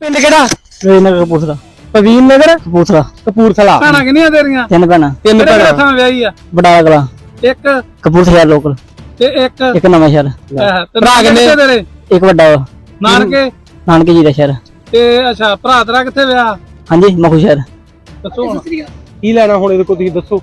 ਪਿੰਡ ਕਿਹੜਾ? ਵੇਨਗਰ ਕਪੂਰਥਲਾ। ਪਵੀਨ ਨਗਰ? ਕਪੂਰਥਲਾ। ਕਪੂਰਥਲਾ। ਭੈਣਾਂ ਕਿੰਨੀਆਂ ਤੇਰੀਆਂ? ਤਿੰਨ ਭੈਣਾਂ। ਤਿੰਨ ਕਿਹੜੇ ਭੈਣਾਂ। ਥਾਂ ਵਿਆਹੀ ਆ? ਬਟਾਲਾ। ਕਲਾ ਇੱਕ ਕਪੂਰਥਲਾ ਲੋਕਲ ਤੇ ਇੱਕ ਇੱਕ ਨਵਾਂ ਸ਼ਹਿਰ। ਆਹ, ਤੇ ਭਰਾ ਕਿੰਨੇ? ਤੇਰੇ? ਇੱਕ ਵੱਡਾ ਵਾ, ਨਾਨਕੇ? ਨਾਨਕੇ ਜੀ ਦਾ ਸ਼ਹਿਰ। ਤੇ ਅੱਛਾ ਭਰਾ ਤੇਰਾ ਕਿੱਥੇ ਵਿਆਹ? ਹਾਂਜੀ ਮਖੂ ਸ਼ਹਿਰ। ਦੱਸੋ ਹੁਣ। ਕੀ ਲੈਣਾ ਹੁਣ ਇਹਦੇ ਕੋਲ ਤੁਸੀਂ ਦੱਸੋ।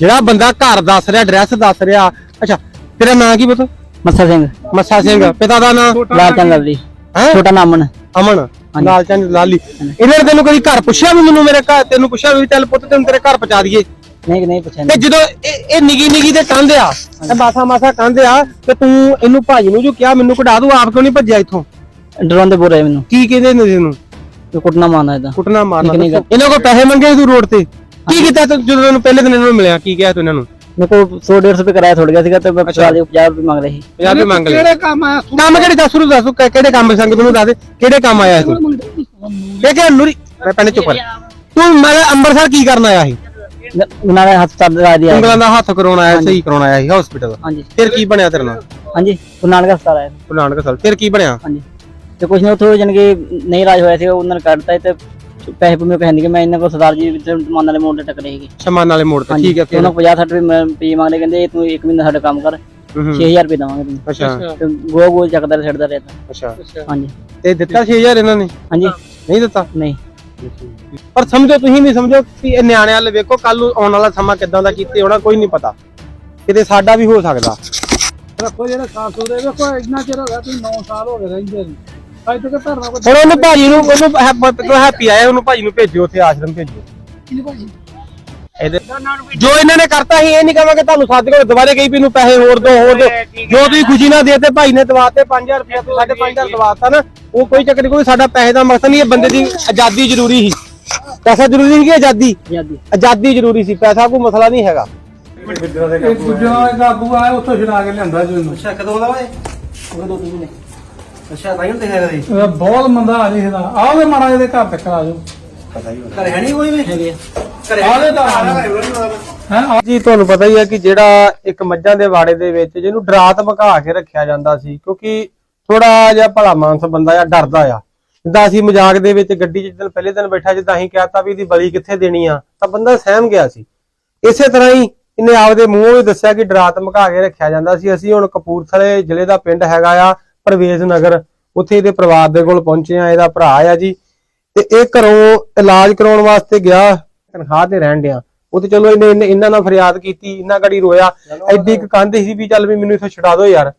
ਜਿਹੜਾ ਬੰਦਾ ਘਰ ਦੱਸ ਰਿਹਾ ਐਡਰੈਸ ਦੱਸ ਰਿਹਾ। ਅੱਛਾ ਤੇਰਾ ਨਾਂ ਕੀ ਪੁੱਤ? ਮੱਸਾ ਸਿੰਘ। ਮੱਸਾ ਸਿੰਘ। ਪਿਤਾ ਦਾ ਨਾਂ? ਲਾਲ ਚੰਦ ਲਵਲੀ ਹੈ? ਛੋਟਾ ਨਾਮ ਅਮਨ ਅਮਨ। ਲਾਲ ਚੰਦ ਲਾਲੀ। ਇਹਨਾਂ ਨੇ ਤੈਨੂੰ ਕਦੀ ਘਰ ਪੁੱਛਿਆ ਵੀ ਮੈਨੂੰ ਮੇਰੇ ਘਰ ਤੈਨੂੰ ਪੁੱਛਿਆ ਵੀ ਚੱਲ ਪੁੱਤ ਤੈਨੂੰ ਤੇਰੇ ਘਰ ਪਹੁੰਚਾ ਦਈਏ? ਨਹੀਂ ਨਹੀਂ ਪੁੱਛਿਆ ਤੇ ਜਦੋਂ ਇਹ ਇਹ ਨਿਗੀ ਨਿਗੀ ਦੇ ਕੰਧ ਆ ਇਹ ਮਾਸਾ ਮਾਸਾ ਕੰਧ ਆ ਤੇ ਤੂੰ ਇਹਨੂੰ ਭਾਜੀ ਨੂੰ ਜੋ ਕਿਹਾ ਮੈਨੂੰ ਕਢਾ ਦੂ ਆਪ ਕਿਉਂ ਨਹੀਂ ਭੱਜਿਆ ਇੱਥੋਂ? ਡਰਾਉਂਦੇ ਬੋਲ ਰਹੇ ਮੈਨੂੰ। ਕੀ ਕਹਿੰਦੇ ਨੇ ਤੈਨੂੰ ਕਿ ਕੁੱਟਣਾ ਮਾਰਨਾ ਇਹਦਾ। ਕੁੱਟਣਾ ਮਾਰਨਾ। ਇਹਨਾਂ ਕੋਲ ਪੈਸੇ ਮੰਗੇ ਤੂੰ ਰੋਡ ਤੇ। ਕੀ ਕੀਤਾ ਤੂੰ ਜਦੋਂ ਤੈਨੂੰ ਪਹਿਲੇ ਦਿਨ ਇਹਨਾਂ ਨੂੰ ਮਿਲਿਆ? ਕੀ ਕਿਹਾ ਤੂੰ ਇਹਨਾਂ ਨੂੰ? ਮੇਰੇ ਕੋਲ 100 150 ਰੁਪਏ ਕਿਰਾਇਆ ਥੋੜ ਗਿਆ ਸੀਗਾ ਤੇ ਮੈਂ 50 50 ਰੁਪਏ ਮੰਗ ਰਹੇ ਸੀ। 50 ਰੁਪਏ ਮੰਗ ਲਏ। ਕਿਹੜੇ ਕੰਮ ਆ ਕੰਮ ਕਿਹੜੇ ਦੱਸ ਰੂ ਦੱਸ ਕਿ- ਕਿਹੜੇ ਕੰਮ ਸੰਗ ਤੈਨੂੰ ਦੱਸ ਦੇ ਕਿਹੜੇ ਕੰਮ ਆਇਆ ਤੂੰ ਇਹ ਕਿ ਨੂਰੀ? ਮੈਂ ਪੈਣੇ ਚੁੱਪ ਕਰ। ਤੂੰ ਮੈਂ ਅੰਮ੍ਰਿਤਸਰ ਕੀ ਕਰਨ ਆਇਆ ਸੀ? ਨ- ਉਹਨਾਂ ਨੇ ਹੱਥ ਚੱਲ ਰਿਹਾ ਦਿਆ ਉਂਗਲਾਂ ਦਾ ਹੱਥ ਕਰਾਉਣ ਆਇਆ ਸਹੀ ਕਰਾਉਣ ਆਇਆ ਸੀ ਹਸਪੀਟਲ ਹਾਂਜੀ। ਫਿਰ ਕੀ ਬਣਿਆ ਤੇਰੇ ਨਾਲ? ਹਾਂਜੀ ਗੁਰੂ ਨਾਨਕ ਹਸਪਤਾਲ ਆਇਆ ਗੁਰੂ ਨਾਨਕ ਫਿਰ ਕੀ ਬਣਿਆ? ਹਾਂਜੀ। ਤੇ ਕੁਛ ਨਹੀਂ ਉੱਥੋਂ ਜਾਣੀ ਕਿ ਨਹੀਂ ਇਲਾਜ ਹੋਇਆ ਸੀ ਉਹਨਾਂ ਨੇ ਕੱਢਤਾ ਤੇ ਪੈਸੇ ਪੂਸੇ ਕਹਿੰਦੇ ਕਿ ਮੈਂ ਇਹਨਾਂ ਕੋਲ ਸਰਦਾਰ ਜੀ ਵਿੱਚ ਮਾਨ ਵਾਲੇ ਮੋੜ ਤੇ ਟਕਰੇ ਸੀਗੇ। ਸ਼ਮਾਨ ਵਾਲੇ ਮੋੜ ਤੇ ਠੀਕ ਹੈ ਫਿਰ। ਉਹਨਾਂ 50 60 ਰੁਪਏ ਪੀ ਮੰਗਦੇ ਕਹਿੰਦੇ ਤੂੰ ਇੱਕ ਮਹੀਨਾ ਸਾਡਾ ਕੰਮ ਕਰ ਹੂੰ ਹੂੰ। 6000 ਰੁਪਏ ਦਵਾਂਗੇ ਤੈਨੂੰ। ਅੱਛਾ। ਤੇ ਗੋ ਗੋ ਚੱਕਦਾ ਛੱਡਦਾ ਰਹਿਤਾ ਅੱਛਾ। ਹਾਂਜੀ। ਤੇ ਦਿੱਤਾ 6000 ਇਹਨਾਂ ਨੇ? ਹਾਂਜੀ। ਨਹੀਂ ਦਿੱਤਾ? ਨਹੀਂ। ਪਰ ਸਮਝੋ ਤੁਸੀਂ ਵੀ ਸਮਝੋ ਕਿ ਇਹ ਨਿਆਣਿਆਂ ਵਾਲੇ ਵੇਖੋ ਕੱਲ ਨੂੰ ਆਉਣ ਵਾਲਾ ਸਮਾਂ ਕਿੱਦਾਂ ਦਾ ਕੀਤੇ ਹੋਣਾ ਕੋਈ ਨਹੀਂ ਪਤਾ। ਕਿਤੇ ਸਾਡਾ ਵੀ ਹੋ ਸਕਦਾ। ਰੱਖੋ ਜਿਹੜੇ ਸਾਫ਼ ਸੁਥਰੇ ਵੇਖੋ ਇੰਨਾ ਚਿਰ ਹੋ ਗਿਆ ਤੁਸੀਂ 9 ਸਾਲ ਹੋ ਗਏ ਰਹਿੰਦੇ ਨੂੰ। ਅੱਜ ਤੱਕ ਧਰਨਾ ਕੋਈ ਹੁਣ ਉਹਨੂੰ ਭਾਜੀ ਨੂੰ ਉਹਨੂੰ ਹੈਪੀ ਆਇਆ ਉਹਨੂੰ ਭਾਜੀ ਨੂੰ ਭੇਜਿਓ ਉੱਥੇ ਆਸ਼ਰਮ ਭੇਜਿਓ। ਇਹਦੇ ਜੋ ਇਹਨਾਂ ਨੇ ਕਰਤਾ ਸੀ ਇਹ ਨਹੀਂ ਕਹਾਂਗੇ ਤੁਹਾਨੂੰ ਸੱਦ ਕੇ ਦੁਬਾਰੇ ਕਹੀ ਵੀ ਇਹਨੂੰ ਪੈਸੇ ਹੋਰ ਦੋ ਹੋਰ ਦੋ। ਜੋ ਤੁਸੀਂ ਖੁਸ਼ੀ ਨਾਲ ਦੇਤੇ ਭਾਈ ਨੇ ਦਵਾਤੇ 5000 ਰੁਪਏ ਤੋਂ 5500 ਦਵਾਤਾ ਨਾ ਉਹ ਕੋਈ ਚੱਕਰ ਨਹੀਂ ਕੋਈ ਸਾਡਾ ਪੈਸੇ ਦਾ ਮਕਸਦ ਨਹੀਂ ਇਹ ਬੰਦੇ ਦੀ ਆਜ਼ਾਦੀ ਜ਼ਰੂਰੀ ਸੀ। ਪੈਸਾ ਜ਼ਰੂਰੀ ਸੀ ਕਿ ਆਜ਼ਾਦੀ? ਆਜ਼ਾਦੀ। ਆਜ਼ਾਦੀ ਜ਼ਰੂਰੀ ਸੀ ਪੈਸਾ ਕੋਈ ਮਸਲਾ ਨਹੀਂ ਹੈਗਾ। ਇਹ ਦੂਜਾ ਕਾਬੂ ਆਇਆ ਉੱਥੋਂ ਛੁਡਾ ਕੇ ਲਿਆਂਦਾ ਜੀ ਇਹਨੂੰ ਅੱਛਾ ਕਦੋਂ ਦਾ ਓਏ ਉਹ ਦੋ ਤਿੰਨ ਅੱਛਾ ਤਾਂ ਹੀ ਦੇਖਿਆ ਕਦੇ ਇਹ ਬਹੁਤ ਮੰਦਾ ਆ ਜੀ ਇਹਦਾ। ਆਵੇ ਮਾੜਾ ਜਿਹਦੇ ਘਰ ਤੱਕ ਆ ਜਾਓ। ਘਰੇ ਹੈ ਨਹੀਂ ਕੋਈ ਵੀ? ਹੈਗੇ ਘਰੇ ਆਲੇ ਤਾਂ ਹੈ? ਜੀ ਤੁਹਾਨੂੰ ਪਤਾ ਹੀ ਹੈ ਕਿ ਜਿਹੜਾ ਇੱਕ ਮੱਝਾਂ ਦੇ ਵਾੜੇ ਦੇ ਵਿੱਚ ਜਿਹਨੂੰ ਡਰਾ ਧਮਕਾ ਕੇ ਰੱਖਿਆ ਜਾਂਦਾ ਸੀ ਕਿਉਂਕਿ ਥੋੜਾ ਜਿਹਾ ਭਲਾ ਮਾਨਸ ਬੰਦਾ ਆ ਡਰਦਾ ਆ। ਜਿੱਦਾਂ ਅਸੀਂ ਮਜ਼ਾਕ ਦੇ ਵਿੱਚ ਗੱਡੀ 'ਚ ਜਦੋਂ ਪਹਿਲੇ ਦਿਨ ਬੈਠਾ ਜਿੱਦਾਂ ਅਸੀਂ ਕਹਿਤਾ ਵੀ ਇਹਦੀ ਬਲੀ ਕਿੱਥੇ ਦੇਣੀ ਆ ਤਾਂ ਬੰਦਾ ਸਹਿਮ ਗਿਆ ਸੀ। ਇਸੇ ਤਰ੍ਹਾਂ ਹੀ ਇਹਨੇ ਆਪਦੇ ਮੂੰਹੋਂ ਵੀ ਦੱਸਿਆ ਕਿ ਡਰਾ ਧਮਕਾ ਕੇ ਰੱਖਿਆ ਜਾਂਦਾ ਸੀ। ਅਸੀਂ ਹੁਣ ਕਪੂਰਥਲੇ ਜ਼ਿਲ੍ਹੇ ਦਾ ਪਿੰਡ ਹੈਗਾ ਆ ਪ੍ਰਵੇਸ਼ ਨਗਰ ਉੱਥੇ ਇਹਦੇ ਪਰਿਵਾਰ ਦੇ ਕੋਲ ਪਹੁੰਚੇ ਆ ਇਹਦਾ ਭਰਾ ਆ ਜੀ। ਤੇ ਇਹ ਘਰੋਂ ਇਲਾਜ ਕਰਾਉਣ ਵਾਸਤੇ ਗਿਆ ਤਨਖਾਹ ਤੇ ਰਹਿਣ ਡਿਆ। ਤੇ ਚਲੋ ਇਹਨੇ ਇਹਨੇ- ਨਾਲ ਫਰਿਆਦ ਕੀਤੀ ਇਹਨਾਂ ਗੜੀ ਰੋਇਆ। ਐਡੀ ਇੱਕ ਕੰਧ ਸੀ ਵੀ ਚੱਲ ਵੀ ਮੈਨੂੰ ਇੱਥੋਂ ਛੁਡਾ ਦਿਓ ਯਾਰ।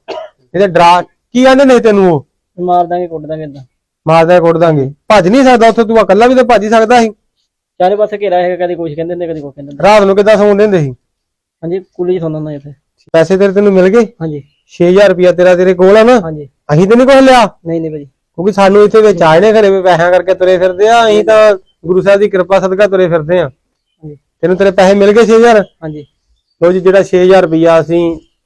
ਇਹਦੇ ਡਰਾ ਕੀ ਕਹਿੰਦੇ ਨੇ ਤੈਨੂੰ ਉਹ? ਮਾਰ ਦਾਂਗੇ ਕੁੱਟ ਦਾਂਗੇ ਇਦਾਂ ਮਾਰਦਾ ਕੁੱਟ ਦਾਂਗੇ। ਭੱਜ ਨਹੀਂ ਸਕਦਾ ਉੱਥੇ ਤੂੰ ਇਕੱਲਾ ਵੀ ਤਾਂ ਭੱਜ ਹੀ ਸਕਦਾ ਸੀ। ਚਾਰੇ ਪਾਸੇ ਘੇਰਾ ਹੈਗਾ ਕਦੀ ਕੁਛ ਕਹਿੰਦੇ ਨੇ ਕਦੀ ਕੁਛ ਕਹਿੰਦੇ ਨੇ ਰਾਤ ਨੂੰ ਕਿੱਦਾਂ ਸੌਂਦੇ ਹੁੰਦੇ ਸੀ? ਹਾਂਜੀ ਕੁਲੀ ਸੌਂਦਾ ਹੁੰਦਾ ਇੱਥੇ। ਪੈਸੇ ਤੇਰੇ ਤੈਨੂੰ ਮਿਲ ਗਏ? ਹਾਂਜੀ। 6000 ਰੁਪਇਆ ਤੇਰਾ ਤੇਰੇ ਕੋਲ ਆ ਨਾ ਹਾਂਜੀ। ਅਸੀਂ ਤੇ ਨਹੀਂ ਕੁਛ ਲਿਆ। ਨਹੀਂ ਨਹੀਂ ਭਾਜੀ। ਕਿਉਂਕਿ ਸਾਨੂੰ ਇੱਥੇ ਵਿੱਚ ਆਏ ਨੇ ਘਰੇ ਵੀ ਪੈਸਿਆਂ ਕਰਕੇ ਤੁਰੇ ਫਿਰਦੇ ਆ ਅਸੀਂ ਤਾਂ ਗੁਰੂ ਸਾਹਿਬ ਦੀ ਕਿਰਪਾ ਸਦਕਾ ਤੁਰੇ ਫਿਰਦੇ ਆ। ਤੈਨੂੰ ਤੇਰੇ ਪੈਸੇ ਮਿਲ ਗਏ 6000 ਹਾਂਜੀ। ਲੋ ਜੀ ਜਿਹੜਾ 6000 ਰੁਪਇਆ ਅਸੀਂ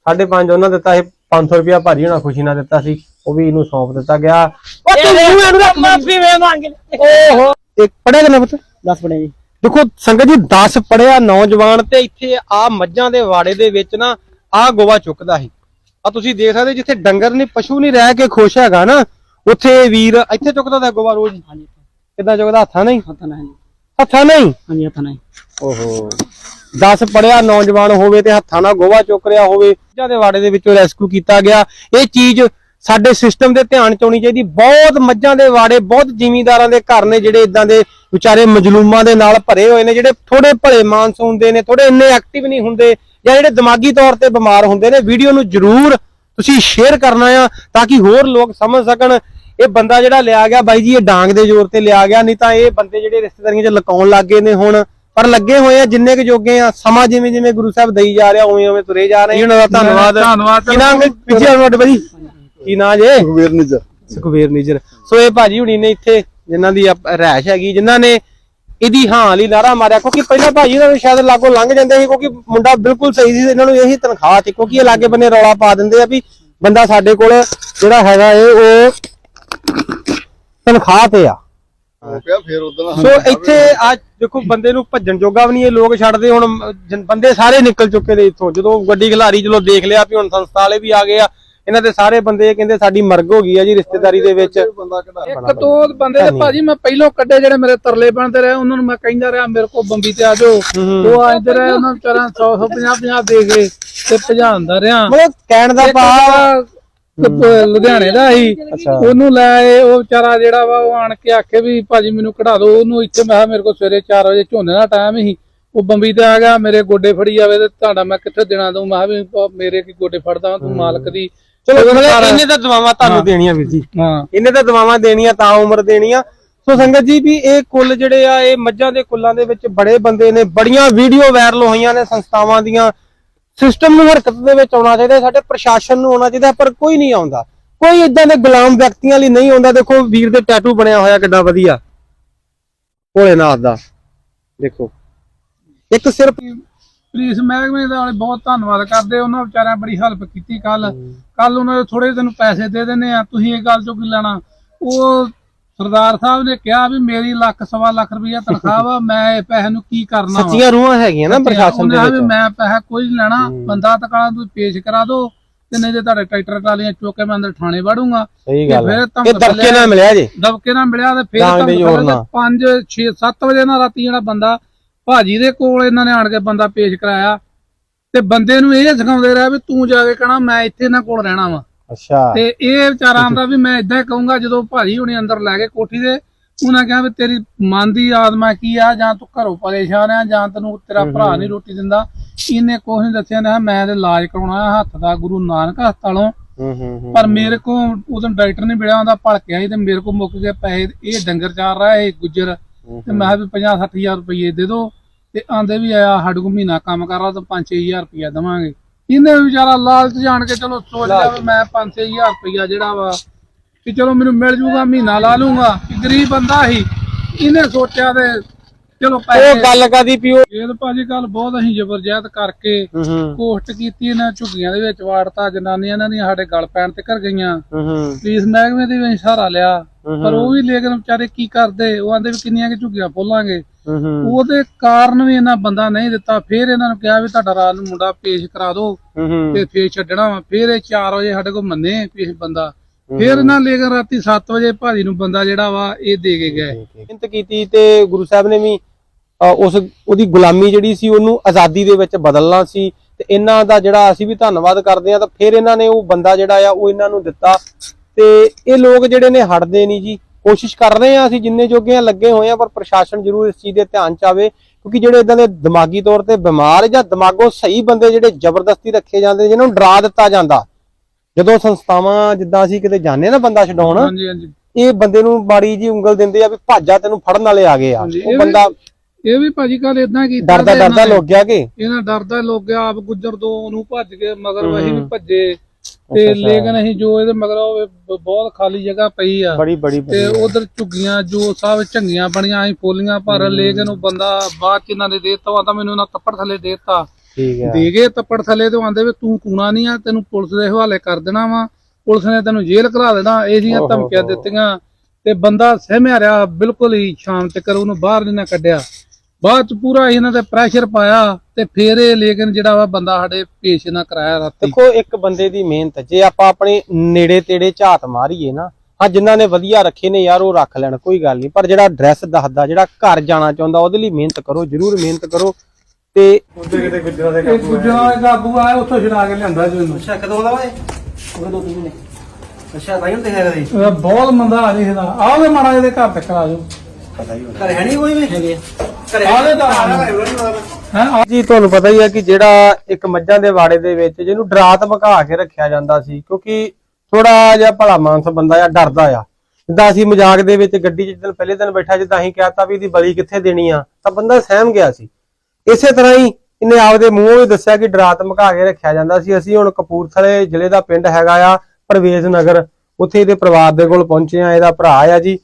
5.5 ਉਹਨਾਂ ਦਿੱਤਾ ਸੀ 500 ਰੁਪਇਆ ਭਾਜੀ ਹੋਣਾ ਖੁਸ਼ੀ ਨਾਲ ਦਿੱਤਾ ਸੀ ਉਹ ਵੀ ਇਹਨੂੰ ਸੌਂਪ ਦਿੱਤਾ ਗਿਆ। ਉਹ ਤੂੰ ਮੂੰਹ ਇਹਨੂੰ ਰੱਖ। ਮਾਫੀ ਵੇ ਮੰਗ ਓਹੋ। ਇੱਕ ਪੜਿਆ ਕਿੰਨਾ ਪੁੱਤ? ਦੱਸ ਬਣੇ ਜੀ। ਦੇਖੋ ਸੰਗਤ ਜੀ 10 ਪੜਿਆ ਨੌਜਵਾਨ ਤੇ ਇੱਥੇ ਆ ਮੱਝਾਂ ਦੇ ਵਾੜੇ ਦੇ ਵਿੱਚ ਨਾ ਆ ਗੋਵਾ ਚੁੱਕਦਾ ਸੀ। ਆ ਤੁਸੀਂ ਦੇਖ ਸਕਦੇ ਜਿੱਥੇ ਡੰਗਰ ਨਹੀਂ ਪਸ਼ੂ ਨਹੀਂ ਰਹਿ ਕੇ ਖੁਸ਼ ਹੈਗਾ ਨਾ ਉੱਥੇ ਵੀਰ ਇੱਥੇ ਚੁੱਕਦਾ ਤਾਂ ਗੋਵਾ ਰੋਜ਼। ਹਾਂਜੀ ਕਿੱਦਾਂ ਚੁੱਕਦਾ? ਹੱਥਾਂ ਨਹੀਂ ਹੱਥਾਂ ਨਾਲ ਹਾਂਜੀ। ਹੱਥਾਂ ਨਹੀਂ ਹਾਂਜੀ ਹੱਥਾਂ ਨਾਲ ਓਹੋ। 10 ਪੜਿਆ ਨੌਜਵਾਨ ਹੋਵੇ ਤੇ ਹੱਥਾਂ ਨਾਲ ਗੋਵਾ ਚੁੱਕ ਰਿਹਾ ਹੋਵੇ ਮੱਝਾਂ ਦੇ ਵਾੜੇ ਦੇ ਵਿੱਚੋਂ ਰੈਸਕਿਊ ਕੀਤਾ ਗਿਆ। ਇਹ ਚੀਜ਼ ਸਾਡੇ ਸਿਸਟਮ ਦੇ ਧਿਆਨ ਚ ਆਉਣੀ ਚਾਹੀਦੀ। ਬਹੁਤ ਮੱਝਾਂ ਦੇ ਵਾੜੇ ਬਹੁਤ ਜ਼ਿਮੀਂਦਾਰਾਂ ਦੇ ਘਰ ਨੇ ਜਿਹੜੇ ਇਦਾਂ ਦੇ ਵਿਚਾਰੇ ਮਜਲੂਮਾਂ ਦੇ ਨਾਲ ਭਰੇ ਹੋਏ ਨੇ ਜਿਹੜੇ ਥੋੜੇ ਭਲੇ ਮਾਨਸ ਹੁੰਦੇ ਨੇ ਥੋੜੇ ਇੰਨੇ ਐਕਟਿਵ ਨਹੀਂ ਹੁੰਦੇ ਜਾਂ ਜਿਹੜੇ ਦਿਮਾਗੀ ਤੌਰ ਤੇ ਬਿਮਾਰ ਹੁੰਦੇ ਨੇ। ਵੀਡੀਓ ਨੂੰ ਜ਼ਰੂਰ ਤੁਸੀਂ ਸ਼ੇਅਰ ਕਰਨਾ ਆ ਤਾਂ ਕਿ ਹੋਰ ਲੋਕ ਸਮਝ ਸਕਣ। ਇਹ ਬੰਦਾ ਜਿਹੜਾ ਲਿਆ ਗਿਆ ਬਾਈ ਜੀ ਇਹ ਡਾਂਗ ਦੇ ਜ਼ੋਰ ਤੇ ਲਿਆ ਗਿਆ ਨਹੀਂ ਤਾਂ ਇਹ ਬੰਦੇ ਜਿਹੜੇ ਰਿਸ਼ਤੇਦਾਰੀਆਂ 'ਚ ਲਕਾਉਣ ਲੱਗ ਗਏ ਨੇ ਹੁਣ। ਪਰ ਲੱਗੇ ਹੋਏ ਆ ਜਿੰਨੇ ਕੁ ਜੋਗੇ ਆ ਸਮਾਂ ਜਿਵੇਂ ਜਿਵੇਂ ਗੁਰੂ ਸਾਹਿਬ ਦਈ ਜਾ ਰਿਹਾ ਉਵੇਂ ਉਵੇਂ ਤੁਰੇ ਜਾ ਰਹੇ ਦਾ ਧੰਨਵਾਦ। ਧੰਨਵਾਦ। ਕੀ ਨਾਮ ਹੈ? ਪਿੱਛੇ ਆ ਤੁਹਾਡੇ ਕੀ ਨਾਂ ਜੇ? ਸੁਖਵੀਰ ਨਿਜਰ। ਸੁਖਵੀਰ ਨਿਜਰ। ਸੋ ਇਹ ਭਾਜੀ ਹੁਣੀ ਨੇ ਇੱਥੇ ਜਿਨ੍ਹਾਂ ਦੀ ਰਹਿਸ਼ ਹੈਗੀ ਜਿਨ੍ਹਾਂ ਨੇ ਇਹਦੀ ਹਾਂ ਲਈ ਲਾਰਾ ਮਾਰਿਆ ਕਿਉਂਕਿ ਪਹਿਲਾਂ ਭਾਜੀ ਇਹਨਾਂ ਨੂੰ ਸ਼ਾਇਦ ਲਾਗੋ ਲੰਘ ਜਾਂਦੇ ਸੀ ਕਿਉਂਕਿ ਮੁੰਡਾ ਬਿਲਕੁਲ ਸਹੀ ਸੀ ਇਹਨਾਂ ਨੂੰ ਇਹੀ ਤਨਖਾਹ ਤੇ ਕਿਉਂਕਿ ਇਹ ਲਾਗੇ ਬੰਨੇ ਰੌਲਾ ਪਾ ਦਿੰਦੇ ਆ ਵੀ ਬੰਦਾ ਸਾਡੇ ਕੋਲ ਜਿਹੜਾ ਹੈਗਾ ਏ ਉਹ ਤਨਖਾਹ ਤੇ ਆ। ਸੋ ਇੱਥੇ ਆ ਦੇਖੋ ਬੰਦੇ ਨੂੰ ਭੱਜਣ ਜੋਗਾ ਵੀ ਨਹੀਂ ਇਹ ਲੋਕ ਛੱਡਦੇ ਹੁਣ ਬੰਦੇ ਸਾਰੇ ਨਿਕਲ ਚੁੱਕੇ ਨੇ ਇੱਥੋਂ। ਜਦੋਂ ਗੱਡੀ ਖਿਲਾਰੀ ਚਲੋ ਦੇਖ ਲਿਆ ਵੀ ਹੁਣ ਸੰਸਥਾ ਵਾਲੇ ਵੀ ਆ ਗਏ ਆ ਇਹਨਾਂ ਦੇ ਸਾਰੇ ਬੰਦੇ ਇਹ ਕਹਿੰਦੇ ਸਾਡੀ ਮਰਗ ਹੋ ਗਈ ਆ ਜੀ ਰਿਸ਼ਤੇਦਾਰੀ ਦੇ ਵਿੱਚ। ਇੱਕ ਦੋ ਬੰਦੇ ਦੇ ਭਾਜੀ ਮੈਂ ਪਹਿਲੋਂ ਕੱਢੇ ਜਿਹੜੇ ਮੇਰੇ ਤਰਲੇ ਬਣਦੇ ਰਹੇ ਉਹਨਾਂ ਨੂੰ ਮੈਂ ਕਹਿੰਦਾ ਰਿਹਾ ਮੇਰੇ ਕੋਲ ਬੰਬੀ ਤੇ ਆ ਜਾਓ। ਉਹ ਆਂਦੇ ਰਹੇ ਉਹਨਾਂ ਨੂੰ ਚਾਰਾਂ 100 150 50 ਦੇ ਗਏ ਤੇ ਭਜਾਉਂਦਾ ਰਿਹਾ। ਮਤਲਬ ਕਹਿਣ ਦਾ ਭਾਵ ਲੁਧਿਆਣੇ ਦਾ ਸੀ। ਉਹਨੂੰ ਲੈ ਆਏ ਉਹ ਵਿਚਾਰਾ ਜਿਹੜਾ ਵਾ ਉਹ ਆਣ ਕੇ ਆਖੇ ਵੀ ਭਾਜੀ ਮੈਨੂੰ ਕਢਾ ਦਿਓ। ਉਹਨੂੰ ਇੱਥੇ ਮੈਂ ਕਿਹਾ ਮੇਰੇ ਕੋਲ ਸਵੇਰੇ 4 ਵਜੇ ਝੋਨੇ ਦਾ ਟਾਈਮ ਸੀ। ਉਹ ਬੰਬੀ ਤੇ ਆ ਗਿਆ ਮੇਰੇ ਗੋਡੇ ਫੜੀ ਜਾਵੇ ਤੇ ਤੁਹਾਡਾ ਮੈਂ ਕਿੱਥੇ ਦੇਣਾ ਦਊਂ? ਮੈਂ ਕਿਹਾ ਵੀ ਮੇਰੇ ਕੀ ਗੋਡੇ ਫੜਦਾ ਵਾਂ, ਤੂੰ ਮਾਲਕ ਦੀ ਚਲੋ ਮਤਲਬ ਇਹਨੇ ਤਾਂ ਦਵਾਵਾਂ ਤੁਹਾਨੂੰ ਦੇਣੀਆਂ ਵੀਰ ਜੀ। ਹਾਂ। ਇਹਨੇ ਤਾਂ ਦਵਾਵਾਂ ਦੇਣੀਆਂ ਤਾਂ ਉਮਰ ਦੇਣੀਆਂ। ਸੋ ਸੰਗਤ ਜੀ ਵੀ ਇਹ ਕੁੱਲ ਜਿਹੜੇ ਆ ਇਹ ਮੱਝਾਂ ਦੇ ਕੁੱਲਾਂ ਦੇ ਵਿੱਚ ਬੜੇ ਬੰਦੇ ਨੇ ਬੜੀਆਂ ਵੀਡੀਓ ਵਾਇਰਲ ਹੋਈਆਂ ਨੇ ਸੰਸਥਾਵਾਂ ਦੀਆਂ। ਸਿਸਟਮ ਨੂੰ ਹਰਕਤ ਦੇ ਵਿੱਚ ਆਉਣਾ ਚਾਹੀਦਾ ਸਾਡੇ ਪ੍ਰਸ਼ਾਸਨ ਨੂੰ ਆਉਣਾ ਚਾਹੀਦਾ ਪਰ ਕੋਈ ਨਹੀਂ ਆਉਂਦਾ। ਕੋਈ ਇਦਾਂ ਦੇ ਗੁਲਾਮ ਵਿਅਕਤੀਆਂ ਲਈ ਨਹੀਂ ਆਉਂਦਾ। ਦੇਖੋ ਵੀਰ ਦੇ ਟੈਟੂ ਬਣਿਆ ਹੋਇਆ ਕਿੱਡਾ ਵਧੀਆ। ਭੋਲੇਨਾਥ ਦਾ। ਦੇਖੋ। ਇੱਕ ਸਿਰਫ ਪੁਲਿਸ ਮਹਿਕਮੇ ਦਾ ਵਾਲੇ ਬਹੁਤ ਧੰਨਵਾਦ ਕਰਦੇ ਉਹਨਾਂ ਵਿਚਾਰਿਆਂ ਬੜੀ ਹੈਲਪ ਕੀਤੀ ਕੱਲ ਕੱਲ ਉਹਨਾਂ ਦੇ ਥੋੜੇ ਤੈਨੂੰ ਪੈਸੇ ਦੇ ਦਿੰਨੇ ਆ ਤੁਸੀਂ ਇਹ ਗੱਲ ਚੋਂ ਕੀ ਲੈਣਾ? ਉਹ ਸਰਦਾਰ ਸਾਹਿਬ ਨੇ ਕਿਹਾ ਵੀ ਮੇਰੀ ਲੱਖ ਸਵਾ ਲੱਖ ਰੁਪਈਆ ਤਨਖਾਹ ਵਾ ਮੈਂ ਇਹ ਪੈਸੇ ਨੂੰ ਕੀ ਕਰਨਾ ਸੱਚੀਆਂ ਰੂਹਾਂ ਹੈਗੀਆਂ ਨਾ ਪ੍ਰਸ਼ਾਸਨ ਦੇ ਵਿੱਚ। ਮੈਂ ਪੈਸਾ ਕੋਈ ਨਹੀਂ ਲੈਣਾ ਬੰਦਾ ਤਕਾਲਾ ਤੁਸੀਂ ਪੇਸ਼ ਕਰਾ ਦਿਓ ਤੇ ਨਹੀਂ ਤੇ ਤੁਹਾਡੇ ਟਰੈਕਟਰ ਟਰਾਲੀਆਂ ਚੁੱਕ ਕੇ ਮੈਂ ਅੰਦਰ ਥਾਣੇ ਵੜੂੰਗਾ। ਸਹੀ ਤੇ ਗੱਲ ਤਾਂ ਇਹ ਦਬਕੇ ਨਾਲ ਮਿਲਿਆ ਜੇ। ਦਬਕੇ ਨਾਲ ਮਿਲਿਆ ਤੇ ਫਿਰ ਨਾਲ। 5 6 7 ਵਜੇ ਨਾਲ ਰਾਤੀ ਜਿਹੜਾ ਬੰਦਾ ਭਾਜੀ ਦੇ ਕੋਲ ਇਹਨਾਂ ਨੇ ਆਣ ਕੇ ਬੰਦਾ ਪੇਸ਼ ਕਰਾਇਆ ਤੇ ਬੰਦੇ ਨੂੰ ਇਹ ਸਿਖਾਉਂਦੇ ਰਿਹਾ ਵੀ ਤੂੰ ਜਾ ਕੇ ਕਹਣਾ ਮੈਂ ਇੱਥੇ ਇਹਨਾਂ ਕੋਲ ਰਹਿਣਾ ਵਾ। ਅੱਛਾ। ਤੇ ਇਹ ਵਿਚਾਰਾ ਆਂਦਾ ਵੀ ਮੈਂ ਇਦਾਂ ਕਹੂੰਗਾ ਜਦੋਂ ਭਾਜੀ ਹੁਣੇ ਅੰਦਰ ਲੈ ਕੇ ਕੋਠੀ ਦੇ ਉਹਨਾਂ ਕਿਹਾ ਵੀ ਤੇਰੀ ਮਨ ਦੀ ਆਤਮਾ ਕੀ ਆ ਜਾਂ ਤੂੰ ਘਰੋਂ ਪਰੇਸ਼ਾਨ ਆ ਜਾਂ ਤੈਨੂੰ ਤੇਰਾ ਭਰਾ ਨਹੀਂ ਰੋਟੀ ਦਿੰਦਾ। ਇਹਨੇ ਕੁਛ ਨਹੀਂ ਦੱਸਿਆ ਨਾ ਮੈਂ ਤੇ ਇਲਾਜ ਕਰਾਉਣਾ ਹੱਥ ਦਾ ਗੁਰੂ ਨਾਨਕ ਹਸਪਤਾਲੋਂ। ਪਰ ਮੇਰੇ ਕੋ ਉਦੋਂ ਡਾਕਟਰ ਨਹੀਂ ਮਿਲਿਆ ਹੁੰਦਾ ਭਲਕਿਆ ਸੀ ਤੇ ਮੇਰੇ ਕੋ ਮੁੱਕ ਗਏ ਪੈਸੇ। ਇਹ ਡੰਗਰ ਚਾਰ ਰਿਹਾ ਇਹ ਗੁੱਜਰ। ਤੇ ਮੈਂ ਵੀ 50 60000 ਰੁਪਏ ਦੇ ਦਿਓ ਤੇ ਆਂਦੇ ਵੀ ਆਇਆ ਸਾਡੇ ਕੋ ਮਹੀਨਾ ਕੰਮ ਕਰ ਲਾ ਤਾਂ 5-6000 ਰੁਪਇਆ ਦਵਾਂਗੇ। ਇਹਨੇ ਵਿਚਾਰਾ ਲਾਲਚ ਜਾਣ ਕੇ ਚਲੋ ਸੋਚ ਲਿਆ ਵੀ ਮੈਂ 5-6000 ਰੁਪਇਆ ਜਿਹੜਾ ਵਾ ਕਿ ਚਲੋ ਮੈਨੂੰ ਮਿਲ ਜੂਗਾ ਮਹੀਨਾ ਲਾ ਲੂੰਗਾ ਕਿ ਗਰੀਬ ਬੰਦਾ ਸੀ ਇਹਨੇ ਸੋਚਿਆ ਤੇ ਚਲੋ ਉਹ ਪੈਸੇ ਗੱਲ ਕਾਦੀ ਪਿਓ ਇਹ ਤਾਂ ਭਾਜੀ ਕੱਲ ਬਹੁਤ ਅਸੀਂ ਜ਼ਬਰਦਸਤ ਕਰਕੇ ਹੂੰ ਹੂੰ। ਪੋਸਟ ਕੀਤੀ ਇਹਨਾਂ ਝੁੱਗੀਆਂ ਦੇ ਵਿੱਚ ਵਾੜਤਾ ਜਨਾਨੀਆਂ ਇਹਨਾਂ ਦੀਆਂ ਸਾਡੇ ਗਲ ਪੈਣ ਤੇ ਕਰ ਗਈਆਂ। ਹੂੰ ਪੁਲਿਸ ਮਹਿਕਮੇ ਦੀ ਵੀ ਅਸੀਂ ਸਹਾਰਾ ਲਿਆ ਪਰ ਉਹ ਵੀ ਲੇਕਿਨ ਵਿਚਾਰੇ ਕੀ ਕਰਦੇ ਉਹ ਆਂਦੇ ਵੀ ਕਿੰਨੀਆਂ ਕਿ ਝੁੱਗੀਆਂ ਫੋਲਾਂਗੇ ਹੂੰ ਹੂੰ। ਉਹਦੇ ਕਾਰਨ ਵੀ ਇਹਨਾਂ ਬੰਦਾ ਨਹੀਂ ਦਿੱਤਾ ਫਿਰ ਇਹਨਾਂ ਨੂੰ ਕਿਹਾ ਵੀ ਤੁਹਾਡਾ ਰਾਤ ਨੂੰ ਮੁੰਡਾ ਪੇਸ਼ ਕਰਾ ਦਿਓ ਹੂੰ ਹੂੰ। ਤੇ ਫੇਰ ਛੱਡਣਾ ਵਾ। ਫਿਰ ਇਹ 4 ਵਜੇ ਸਾਡੇ ਕੋਲ ਮੰਨੇ ਵੀ ਇਹ ਬੰਦਾ। ਫਿਰ ਇਹਨਾਂ ਲੇਕਿਨ ਰਾਤੀ 7 ਵਜੇ ਭਾਜੀ ਨੂੰ ਬੰਦਾ ਜਿਹੜਾ ਵਾ ਇਹ ਦੇ ਕੇ ਗਏ। ਮਿਹਨਤ ਕੀਤੀ ਤੇ ਗੁਰੂ ਸਾਹਿਬ ਨੇ ਵੀ ਉਸ ਉਹਦੀ ਗੁਲਾਮੀ ਜਿਹੜੀ ਸੀ ਉਹਨੂੰ ਆਜ਼ਾਦੀ ਦੇ ਵਿੱਚ ਬਦਲਣਾ ਸੀ ਤੇ ਇਹਨਾਂ ਦਾ ਜਿਹੜਾ ਅਸੀਂ ਵੀ ਧੰਨਵਾਦ ਕਰਦੇ ਆ ਤਾਂ ਫਿਰ ਇਹਨਾਂ ਨੇ ਉਹ ਬੰਦਾ ਜਿਹੜਾ ਆ ਉਹ ਇਹਨਾਂ ਨੂੰ ਦਿੱਤਾ ਤੇ ਇਹ ਲੋਕ ਜਿਹੜੇ ਨੇ ਹਟਦੇ ਨਹੀਂ ਜੀ। ਕੋਸ਼ਿਸ਼ ਕਰ ਰਹੇ ਆ ਅਸੀਂ ਜਿੰਨੇ ਜੋਗੇ ਆ ਲੱਗੇ ਹੋਏ ਆ ਪਰ ਪ੍ਰਸ਼ਾਸਨ ਜ਼ਰੂਰ ਇਸ ਚੀਜ਼ ਦੇ ਧਿਆਨ ਚ ਆਵੇ ਕਿਉਂਕਿ ਜਿਹੜੇ ਇਦਾਂ ਦੇ ਦਿਮਾਗੀ ਤੌਰ ਤੇ ਬਿਮਾਰ ਜਾਂ ਦਿਮਾਗੋਂ ਸਹੀ ਬੰਦੇ ਜਿਹੜੇ ਜ਼ਬਰਦਸਤੀ ਰੱਖੇ ਜਾਂਦੇ ਜਿਹਨਾਂ ਨੂੰ ਡਰਾ ਦਿੱਤਾ ਜਾਂਦਾ ਜਦੋਂ ਸੰਸਥਾਵਾਂ ਜਿੱਦਾਂ ਅਸੀਂ ਕਿਤੇ ਜਾਂਦੇ ਨਾ ਬੰਦਾ ਛਡਾਉਣ ਹਾਂਜੀ ਹਾਂਜੀ। ਇਹ ਬੰਦੇ ਨੂੰ ਮਾੜੀ ਜੀ ਉਂਗਲ ਦਿੰਦੇ ਆ ਵੀ ਭਾਜਾ ਤੈਨੂੰ ਫੜਨ ਵਾਲੇ ਆ ਗਏ ਆ। ਉਹ ਬੰਦਾ ਇਹ ਵੀ ਭਾਜੀ ਕੱਲ ਇਦਾਂ ਕੀਤਾ ਡਰਦਾ ਤੇ ਡਰਦਾ ਲੁੱਕ ਗਿਆ ਕਿ? ਇਹਨਾਂ ਡਰਦਾ ਲੋਕ ਗਿਆ ਆਪ ਗੁੱਜਰ ਦੋ ਉਹਨੂੰ ਭੱਜ ਗਏ ਮਗਰ ਵਹੀ ਵੀ। ਭੱਜੇ। ਤੇ। ਲੇਕਿਨ ਅਸੀਂ ਜੋ ਇਹਦੇ ਮਗਰ ਉਹ ਬਹੁਤ ਖਾਲੀ ਜਗ੍ਹਾ ਪਈ ਆ। ਬੜੀ ਬੜੀ ਤੇ ਉਧਰ ਝੁੱਗੀਆਂ ਜੋ ਸਭ ਚੰਗੀਆਂ ਬਣੀਆਂ ਅਸੀਂ ਫੋਲੀਆਂ ਪਰ ਲੇਕਿਨ ਉਹ ਬੰਦਾ ਬਾਅਦ ਚ ਇਹਨਾਂ ਨੇ ਦੇਤਾ ਤਾਂ ਮੈਨੂੰ ਇਹਨਾਂ ਤੱਪੜ ਥੱਲੇ ਦੇਤਾ। ਠੀਕ ਹੈ ਦੇ ਗਏ ਤੱਪੜ ਥੱਲੇ ਤੇ ਆਂਦੇ ਵੀ ਤੂੰ ਕੂਣਾ ਨਹੀਂ ਆ ਤੈਨੂੰ ਪੁਲਿਸ ਦੇ ਹਵਾਲੇ ਕਰ ਦੇਣਾ ਵਾ। ਪੁਲਿਸ ਨੇ ਤੈਨੂੰ ਜੇਲ੍ਹ ਕਰਾ ਦੇਣਾ ਇਹ ਜੀਆਂ ਧਮਕੀਆਂ। ਦਿੱਤੀਆਂ। ਤੇ ਬੰਦਾ ਸਹਿਮਿਆ ਰਿਹਾ ਬਿਲਕੁਲ ਹੀ ਸ਼ਾਮ ਤੱਕ ਉਹਨੂੰ ਬਾਹਰ ਨਹੀਂ ਨਾ ਕੱਢਿਆ। ਬਾਅਦ ਚ ਪੂਰਾ ਇਹਨਾਂ ਤੇ ਪ੍ਰੈਸ਼ਰ ਪਾਇਆ। ਤੇ ਫੇਰ ਇਹ ਲੇਕਿਨ ਜਿਹੜਾ ਵਾ ਬੰਦਾ ਸਾਡੇ ਪੇਸ਼ ਨਾ ਕਰਾਇਆ ਰਾਤੀ। ਦੇਖੋ ਇੱਕ ਬੰਦੇ ਦੀ ਮਿਹਨਤ ਜੇ ਆਪਾਂ ਆਪਣੇ ਨੇੜੇ ਤੇੜੇ ਝਾਤ ਮਾਰੀਏ ਨਾ ਹਾਂ ਜਿਨ੍ਹਾਂ ਨੇ ਵਧੀਆ ਰੱਖੇ ਨੇ ਯਾਰ ਉਹ ਰੱਖ ਲੈਣ ਕੋਈ ਗੱਲ ਨਹੀਂ। ਪਰ ਜਿਹੜਾ ਐਡਰੈਸ ਦੱਸਦਾ ਜਿਹੜਾ ਘਰ ਜਾਣਾ ਚਾਹੁੰਦਾ ਉਹਦੇ ਲਈ ਮਿਹਨਤ ਕਰੋ ਜਰੂਰ ਮਿਹਨਤ ਕਰੋ। ਤੇ ਇਹ ਗੁਜਰਾਂ ਦਾ ਕਾਬੂ ਆਇਆ ਉੱਥੋਂ ਛਡਾ ਕੇ ਲਿਆਂਦਾ ਜੀ ਅੱਛਾ ਕਦੋਂ ਦਾ ਓਏ। ਉਹ ਦੋ ਤਿੰਨ ਨੇ। ਅੱਛਾ ਤਾਂ ਹੀ ਤੇ ਹੈਗਾ ਜੀ ਇਹਦਾ ਬਹੁਤ ਮੰਦਾ ਹਾਲ ਇਹਦਾ। ਆਵੇ ਮਾੜਾ ਜਿਹਦੇ ਘਰ ਤੱਕ ਆ ਜਾਓ। ਘਰੇ ਹੈ ਨਹੀਂ ਕੋਈ ਵੀ? ਹੈਗੇ ਆ। ਘਰੇ ਆਵੇ ਤਾਂ ਹੈ ਜੀ ਤੁਹਾਨੂੰ ਪਤਾ ਹੀ ਹੈ ਕਿ ਜਿਹੜਾ ਇੱਕ ਮੱਝਾਂ ਦੇ ਵਾੜੇ ਦੇ ਵਿੱਚ ਜਿਹਨੂੰ ਡਰਾ ਧਮਕਾ ਕੇ ਰੱਖਿਆ ਜਾਂਦਾ ਸੀ, ਕਿਉਂਕਿ ਥੋੜਾ ਜਿਹਾ ਭਲਾ ਮਾਨਸ ਬੰਦਾ ਆ, ਡਰਦਾ ਆ। ਜਿੱਦਾਂ ਅਸੀਂ ਮਜ਼ਾਕ ਦੇ ਵਿੱਚ ਗੱਡੀ 'ਚ ਜਦੋਂ ਪਹਿਲੇ ਦਿਨ ਬੈਠਾ ਜਿੱਦਾਂ ਅਸੀਂ ਕਹਿਤਾ ਵੀ ਇਹਦੀ ਬਲੀ ਕਿੱਥੇ ਦੇਣੀ ਆ, ਤਾਂ ਬੰਦਾ ਸਹਿਮ ਗਿਆ ਸੀ। ਇਸੇ ਤਰ੍ਹਾਂ ਹੀ ਇਹਨੇ ਆਪਦੇ ਮੂੰਹੋਂ ਵੀ ਦੱਸਿਆ ਕਿ ਡਰਾਤ ਧਮਕਾ ਕੇ ਰੱਖਿਆ ਜਾਂਦਾ ਸੀ। ਅਸੀਂ ਹੁਣ ਕਪੂਰਥਲੇ ਜ਼ਿਲ੍ਹੇ ਦਾ ਪਿੰਡ ਹੈਗਾ ਆ, ਪ੍ਰਵੇਸ਼ ਨਗਰ, ਉੱਥੇ ਇਹਦੇ ਪਰਿਵਾਰ ਦੇ ਕੋਲ ਪਹੁੰਚੇ ਆ, ਇਹਦਾ ਭਰਾ ਆ ਜੀ।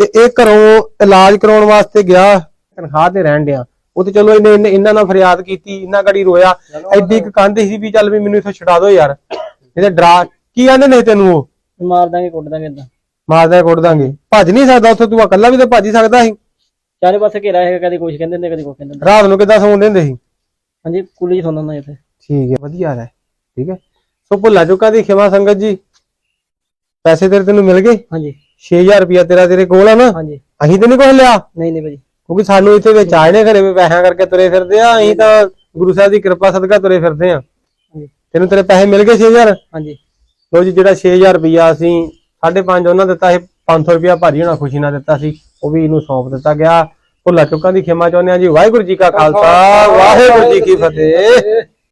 ਤੇ ਇਹ ਘਰੋਂ ਇਲਾਜ ਕਰਾਉਣ ਵਾਸਤੇ ਗਿਆ, ਤਨਖਾਹ ਤੇ ਰਹਿਣ ਡਿਆ। ਉਹ ਤੇ ਚਲੋ ਇਹਨੇ ਇਹਨੇ- ਇਹਨਾਂ ਨਾਲ ਫਰਿਆਦ ਕੀਤੀ ਇਹਨਾਂ ਗੜੀ ਰੋਇਆ। ਐਡੀ ਕੁ ਕੰਧ ਸੀ ਵੀ ਚੱਲ ਵੀ ਮੈਨੂੰ ਇੱਥੋਂ ਛਡਾ ਦਿਓ ਯਾਰ। ਇਹਦੇ ਡਰਾ ਕੀ ਆਂਦੇ ਨੇ ਤੈਨੂੰ ਉਹ? ਮਾਰ ਦਾਂਗੇ ਕੁੱਟ ਦਾਂਗੇ ਇਦਾਂ ਮਾਰਦਾ ਕੁੱਟ ਦਾਂਗੇ। ਭੱਜ ਨਹੀਂ ਸਕਦਾ ਉੱਥੇ ਤੂੰ ਇਕੱਲਾ ਵੀ ਤਾਂ ਭੱਜ ਹੀ ਸਕਦਾ ਸੀ। ਚਾਰੇ ਪਾਸੇ ਘੇਰਾ ਹੈਗਾ ਕਦੀ ਕੁਛ ਕਹਿੰਦੇ ਹੁੰਦੇ ਕਦੀ ਕੁਛ ਕਹਿੰਦੇ ਹੁੰਦੇ। ਰਾਤ ਨੂੰ ਕਿੱਦਾਂ ਸੌਂਦੇ ਹੁੰਦੇ ਸੀ? ਹਾਂਜੀ ਕੁਲੀ ਚ ਸੌਂਦਾ ਹੁੰਦਾ ਇੱਥੇ ਠੀਕ ਹੈ ਵਧੀਆ ਹੈ ਠੀਕ ਹੈ। ਸੋ ਭੁੱਲਾ ਚੁੱਕਾ ਦੀ ਖਿਮਾ ਸੰਗਤ ਜੀ। ਪੈਸੇ ਤੇਰੇ ਤੈਨੂੰ ਮਿਲ ਗਏ? ਹਾਂਜੀ। 6000 ਰੁਪਇਆ ਤੇਰਾ ਤੇਰੇ ਕੋਲ ਆ ਨਾ? ਹਾਂਜੀ। ਅਸੀਂ ਤੇ ਨਹੀਂ ਕੁਝ ਲਿਆ? ਨਹੀਂ ਨਹੀਂ ਭਾਜੀ। ਕਿਉਂਕਿ ਸਾਨੂੰ ਇੱਥੇ ਵਿੱਚ ਆਏ ਨੇ ਘਰੇ ਵੀ ਪੈਸਿਆਂ ਕਰਕੇ ਤੁਰੇ ਫਿਰਦੇ ਆ ਅਸੀਂ ਤਾਂ ਗੁਰੂ ਸਾਹਿਬ ਦੀ ਕਿਰਪਾ ਸਦਕਾ ਤੁਰੇ ਫਿਰਦੇ ਆ। ਤੈਨੂੰ ਤੇਰੇ ਪੈਸੇ ਮਿਲ ਗਏ 6000 ਹਾਂਜੀ। ਲੋ ਜੀ ਜਿਹੜਾ 6000 ਰੁਪਇਆ ਅਸੀਂ 5.5 ਉਹਨਾਂ ਦਿੱਤਾ ਸੀ 500 ਰੁਪਇਆ ਭਾਰੀ ਹੋਣਾ ਖੁਸ਼ੀ ਨਾਲ ਦਿੱਤਾ ਸੀ ਉਹ ਵੀ ਇਹਨੂੰ ਸੌਂਪ ਦਿੱਤਾ ਗਿਆ। ਭੁੱਲਾ ਚੁੱਕਾਂ ਦੀ ਖਿਮਾ ਚਾਹੁੰਦੇ ਆ ਜੀ ਵਾਹਿਗੁਰੂ ਜੀ ਕਾ ਖਾਲਸਾ ਵਾਹਿਗੁਰੂ ਜੀ ਕੀ ਫਤਿਹ।